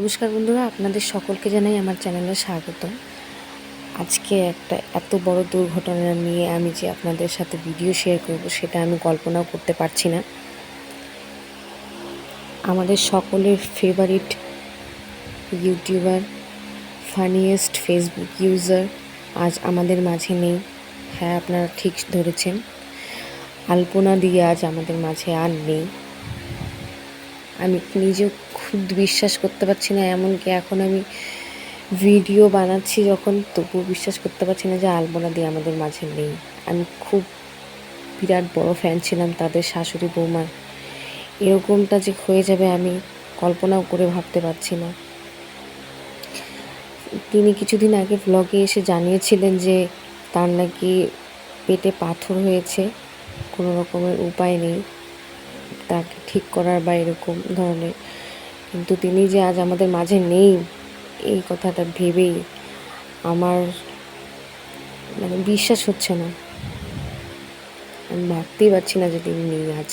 নমস্কার বন্ধুরা, আপনাদের সকলকে জানাই আমার চ্যানেলে স্বাগত। আজকে একটা এত বড় দুর্ঘটনা নিয়ে আমি যে আপনাদের সাথে ভিডিও শেয়ার করব, সেটা আমি কল্পনাও করতে পারছি না। আমাদের সকলের favourite YouTuber funniest Facebook user আজ আমাদের মাঝে নেই। হ্যাঁ আপনারা ঠিক ধরেছেন। আলপনা দিয়ে আজ আমাদের মাঝে আর নেই। আমি নিজেও খুব বিশ্বাস করতে পারছি না, এমনকি এখন আমি ভিডিও বানাচ্ছি যখন, তবুও বিশ্বাস করতে পারছি না যে আলপনা দিয়ে আমাদের মাঝে নেই। আমি খুব বিরাট বড় ফ্যান ছিলাম তাদের শাশুড়ি বৌমার। এরকমটা যে হয়ে যাবে আমি কল্পনাও করে ভাবতে পারছি না। তিনি কিছুদিন আগে ব্লগে এসে জানিয়েছিলেন যে তার নাকি পেটে পাথর হয়েছে, কোনো রকমের উপায় নেই। তাকে ঠিক করার বা এরকম ধরনের। কিন্তু তিনি যে আজ আমাদের মাঝে নেই, এই কথাটা ভেবেই আমার মানে বিশ্বাস হচ্ছে না। আমি ভাবতেই পারছি না যে তিনি নেই আজ।